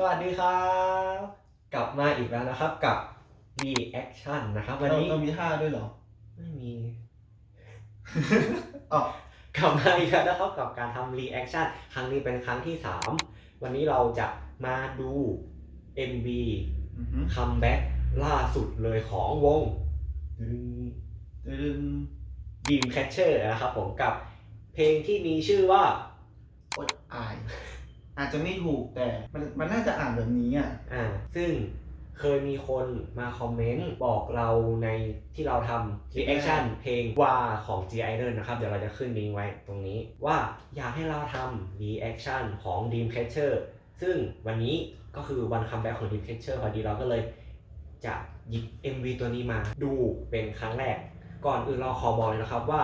สวัสดีครับ กลับมาอีกแล้วนะครับกับ reaction นะครับ วันเรานี้เรามีท่าด้วยเหรอ ไม่มี อ๋อกลับมาอีกแล้วนะครับกับการทำ reaction ครั้งนี้เป็นครั้งที่3วันนี้เราจะมาดู MV อือหือคัมแบ็กล่าสุดเลยของวงดึง Dream Catcher นะครับผมกับเพลงที่มีชื่อว่าอดอาย อาจจะไม่ถูกแต่มันมันน่าจะอ่านแบบนี้อะอ่า ซึ่งเคยมีคนมาคอมเมนต์บอกเราในที่เราทำ reaction เพลงว่าของ G Idol นะครับ เดี๋ยวเราจะขึ้นลิงก์ไว้ตรงนี้ ว่าอยากให้เราทำ reaction ของ Dreamcatcher ซึ่งวันนี้ก็คือวันคัมแบ็กของ Dreamcatcher พอดีเราก็เลยจะหยิบ MV ตัวนี้มาดูเป็นครั้งแรก ก่อนอื่นเราขอบอกเลยนะครับว่า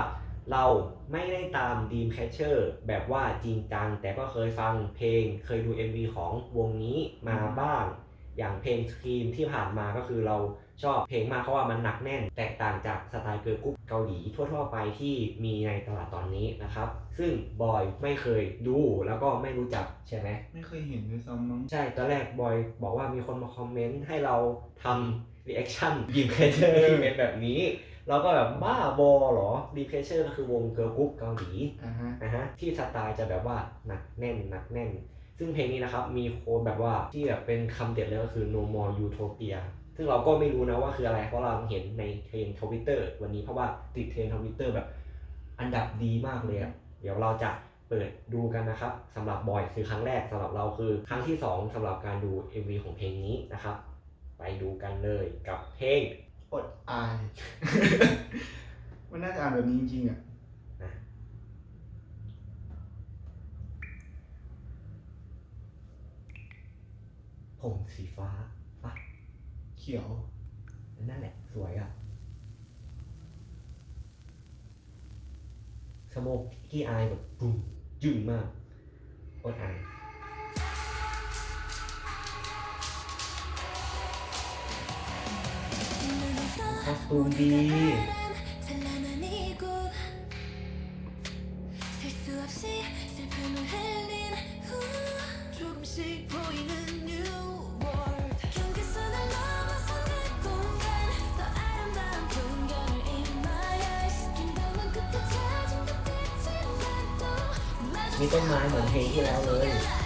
เราไม่ได้ตาม Dreamcatcher แบบว่าจริงจัง แต่ก็เคยฟังเพลง เคยดู MV ของวงนี้มาบ้าง อย่างเพลงสกรีมที่ผ่านมาก็คือเราชอบเพลงมากเพราะว่ามันหนักแน่น แตกต่างจากสไตล์เกิร์ลกรุ๊ปเกาหลีทั่ว ๆ ไปที่มีในตลาดตอนนี้นะครับ ซึ่งบอยไม่เคยดูแล้วก็ไม่รู้จักใช่ไหม ไม่เคยเห็นด้วยซ้ำมั้งใช่ ตอนแรกบอยบอกว่ามีคนมาคอมเมนต์ให้เราทำ reaction ดีเพเชอร์ที่เป็นแบบนี้ เราก็แบบบ้าบอเหรอดีเพเชอร์ก็คือวงเกิร์ลกรุ๊ปเกาหลีอ่าฮะนะฮะที่สไตล์จะแบบว่าหนักแน่นหนักแน่น ซึ่งเพลงนี้นะครับมีโค้ดแบบว่าที่แบบเป็นคำเด็ดเลยก็คือ no more utopia ซึ่งเราก็ไม่รู้นะว่าคืออะไรเพราะเราเห็นในเทรนทวิตเตอร์วันนี้เพราะว่าติดเทรนทวิตเตอร์แบบอันดับดีมากเลยอะเดี๋ยวเราจะเปิดดูกันนะครับสำหรับบอยคือครั้งแรกสำหรับเราคือครั้งที่สองสำหรับการดู MV ของเพลงนี้นะครับ ไปดูกันเลยกับเพลง อดอาย มันน่าจะอ่านแบบนี้จริงๆอะนะผมสีฟ้าปะเขียว นั่นแหละ สวยอะสโมกที่อายแบบปุ้มจึ้งมากโคตรอาย ตูมดีมีต้นไม้เหมือนเพลงที่แล้วเลย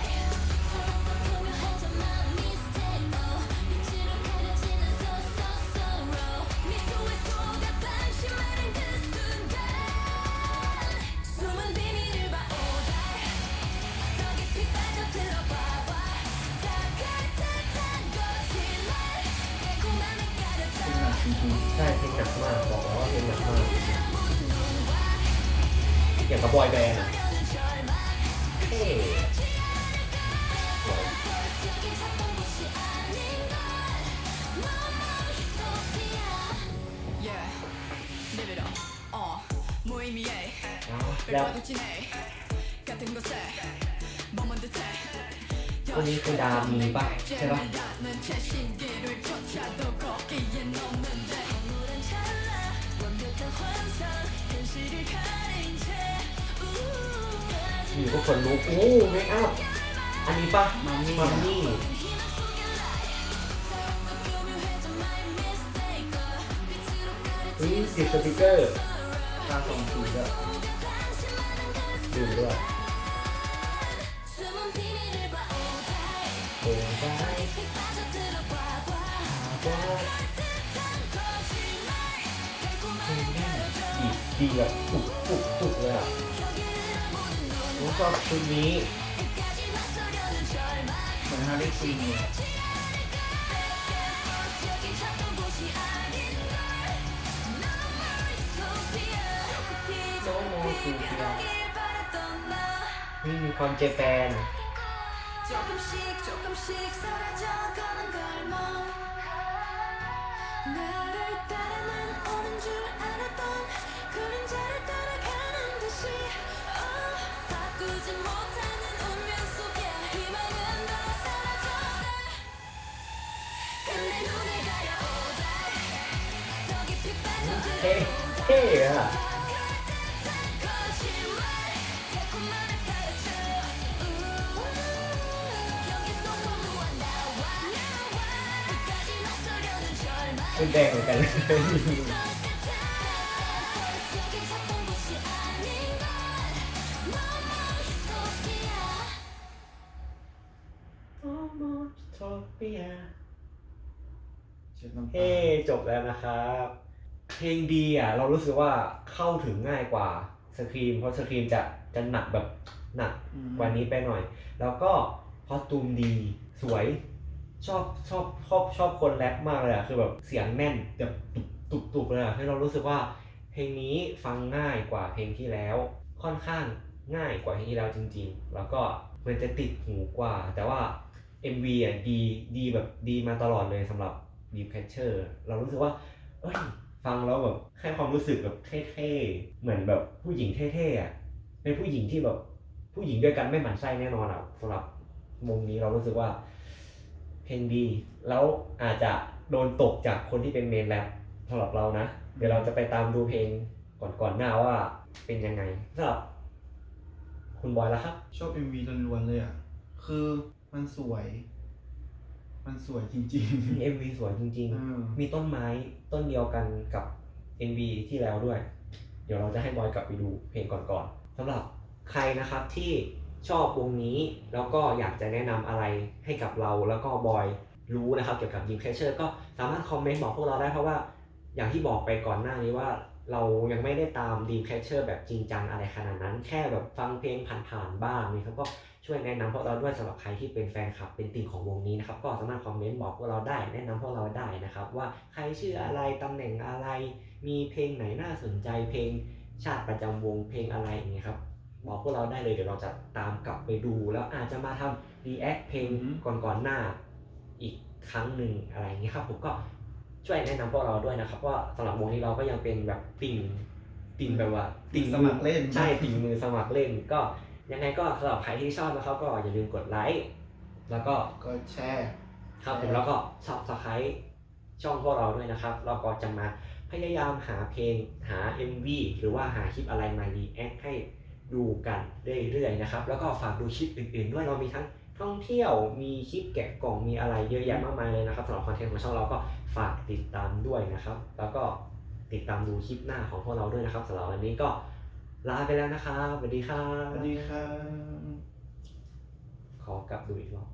ใช่เพลงหนักมากบอกแล้ว่าเพลงหนักมากอย่างกับบอยแบนด์อะเท่แล้วคนนี้คือดามีป่ะใช่ป่ะ อยู่ก็คนลุกโอ้เมคอัพอันนี้ปะมัมมี่ มัมมี่นี่ติดสติกเกอร์ตาสองสีด้วยดูด้วย ดีดีแบบปุกปุกปุกเลยอ่ะ 여기는 모든 눈 ผมชอบชุดนี้ 끝까지 맞서려는 절망 เหมือนฮาร์เลควินเลย 여기 찾던 곳이 아닌걸 너무 utopia 너무 utopia. 피어나길 바랬던 나 นี่มีความเจแปน 조금씩 조금씩 사라져가는 걸뭐 나를 เท่ๆอะเป็นแดงเหมือนกันเลยเฮ้จบแล้วนะครับ เพลงดีอะเรารู้สึกว่าเข้าถึงง่ายกว่าสครีมเพราะสครีมจะจะหนักแบบหนักอืมกว่านี้ไปหน่อย แล้วก็คอสตูมดีสวยชอบชอบชอบชอบคนแรปมากเลยอะคือแบบเสียงแน่นแบบตุบตุบตุบเลยอะให้เรารู้สึกว่า เพลงนี้ฟังง่ายกว่าเพลงที่แล้ว ค่อนข้างง่ายกว่าเพลงที่แล้วจริง ๆ แล้วก็มันจะติดหูกว่า แต่ว่า MV อะดีดีแบบดีมาตลอดเลยสำหรับ Deep Catcher เรารู้สึกว่า เอ้ย ฟังแล้วแบบให้ความรู้สึกแบบเท่ๆ เหมือนแบบผู้หญิงเท่ๆอะเป็นผู้หญิงที่แบบผู้หญิงด้วยกันไม่หมั่นไส้แน่นอนอะสำหรับวงนี้เรารู้สึกว่า เพลงดี แล้วอาจจะโดนตกจากคนที่เป็นเมนแรปสำหรับเรานะ เดี๋ยวเราจะไปตามดูเพลงก่อนๆหน้าว่าเป็นยังไงสำหรับคุณบอยแล้วครับ ชอบ MV ล้วนๆเลยอะ คือมันสวย มันสวยจริง MV สวยจริง ๆๆเออมีต้นไม้ต้นเดียวกันกับ MV ที่แล้วด้วย เดี๋ยวเราจะให้บอยกลับไปดูเพลงก่อนๆสำหรับใครนะครับที่ชอบวงนี้แล้วก็อยากจะแนะนำอะไรให้กับเราแล้วก็บอยรู้นะครับเกี่ยวกับยิมแคชเชอร์ก็สามารถคอมเมนต์บอกพวกเราได้เพราะว่าอย่างที่บอกไปก่อนหน้านี้ว่า เรายังไม่ได้ตามดีมแคชเชอร์แบบจริงจังอะไรขนาดนั้น แค่แบบฟังเพลงผ่านๆบ้างนี่ครับก็ ช่วยแนะนำพวกเราด้วยสำหรับใครที่เป็นแฟนคลับเป็นติ่งของวงนี้นะครับก็สามารถคอมเมนต์บอกพวกเราได้ แนะนำพวกเราได้นะครับ ว่าใครชื่ออะไรตำแหน่งอะไร มีเพลงไหนน่าสนใจเพลงชาติประจำวงเพลงอะไรอย่างเงี้ยครับบอกพวกเราได้เลยเดี๋ยวเราจะตามกลับไปดู แล้วอาจจะมาทำรีแอคเพลงอือฮึก่อนๆหน้าอีกครั้งหนึ่งอะไรอย่างเงี้ยครับผมก็ช่วยแนะนำพวกเราด้วยนะครับว่าสำหรับวงนี้เราก็ยังเป็นแบบติ่งติ่งแบบว่าติ่งสมัครเล่นใช่ติ่งมือสมัครเล่นก็ ยังไงก็สำหรับใครที่ชอบนะครับก็อย่าลืมกดไลค์แล้วก็ก็แช่ครับผมแล้วก็ subscribe ช่องพวกเราด้วยนะครับ เราก็จะมาพยายามหาเพลงหา MV หรือว่าหาคลิปอะไรมา react ให้ดูกันเรื่อยๆนะครับ แล้วก็ฝากดูคลิปอื่นๆด้วยเรามีทั้งท่องเที่ยวมีคลิปแกะกล่องมีอะไรเยอะแยะมากมายเลยนะครับสำหรับคอนเทนต์ของช่องเราก็ฝากติดตามด้วยนะครับ แล้วก็ติดตามดูคลิปหน้าของพวกเราด้วยนะครับสำหรับวันนี้ก็ ลาไปแล้วนะครับสวัสดีครัสบวัสดีครับขอกลับดูอีกรอบ